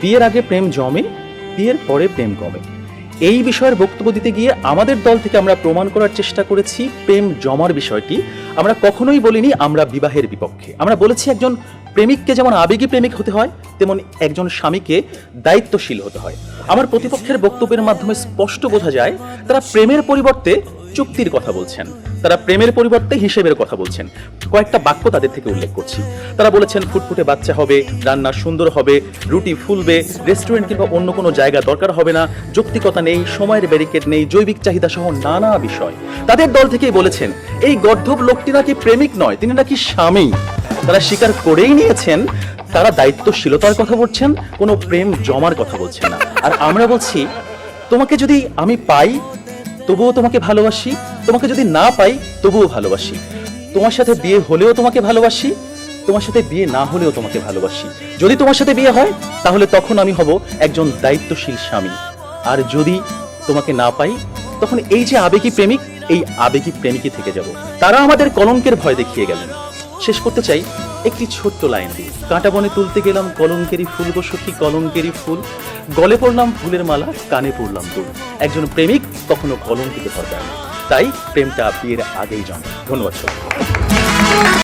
বিয়ের আগে প্রেম জমে, বিয়ের পরে প্রেম কমে। এই বিষয়ের বক্তব্য দিতে গিয়ে আমাদের দল থেকে আমরা প্রমাণ করার চেষ্টা করেছি প্রেম জমার বিষয়টি। আমরা কখনোই বলিনি আমরা বিবাহের বিপক্ষে। আমরা বলেছি একজন প্রেমিককে যেমন আবেগী প্রেমিক হতে হয়, তেমন একজন স্বামীকে দায়িত্বশীল হতে হয়। আমার প্রতিপক্ষের বক্তব্যের মাধ্যমে স্পষ্ট বোঝা যায়, তারা প্রেমের পরিবর্তে চুক্তির কথা বলছেন। তারা প্রেমের পরিবর্তে হিসেবের কথা বলছেন। কয়েকটা বাক্য তাদের থেকে উল্লেখ করছি। তারা বলেছেন, ফুটফুটে বাচ্চা হবে, রান্না সুন্দর হবে, রুটি ফুলবে, রেস্টুরেন্ট কিংবা অন্য কোনো জায়গা দরকার হবে না, যৌক্তিকতা নেই, সময়ের ব্যারিকেড নেই, জৈবিক চাহিদা সহ নানা বিষয়। তাদের দল থেকেই বলেছেন, এই গর্ধব লোকটি নাকি প্রেমিক নয়, তিনি নাকি স্বামী। তারা স্বীকার করেই নিয়েছেন, তারা দায়িত্বশীলতার কথা বলছেন, কোনো প্রেম জমার কথা বলছেন না। আর আমরা বলছি, তোমাকে যদি আমি পাই তবুও তোমাকে ভালোবাসি। তোমাকে যদি না পাই, তবুও ভালোবাসি। তোমার সাথে বিয়ে হলেও তোমাকে ভালোবাসি, তোমার সাথে বিয়ে না হলেও তোমাকে ভালোবাসি। যদি তোমার সাথে বিয়ে হয়, তাহলে তখন আমি হব একজন দায়িত্বশীল স্বামী। আর যদি তোমাকে না পাই, তখন এই যে আবেগী প্রেমিক, এই আবেগী প্রেমিকই থেকে যাব। তারা আমাদের কলঙ্কের ভয় দেখিয়ে গেলেন। শেষ করতে চাই একটি ছোট্ট লাইন দিয়ে। কাঁটা বনে তুলতে গেলাম কলঙ্কেরই ফুল গো সখী, কলঙ্কেরই ফুল। গলে পড়লাম ফুলের মালা, কানে পড়লাম দুল। একজন প্রেমিক কখনো কলম থেকে না। তাই প্রেমটা বিয়ের আগেই জন্ম ধন্যবাদ।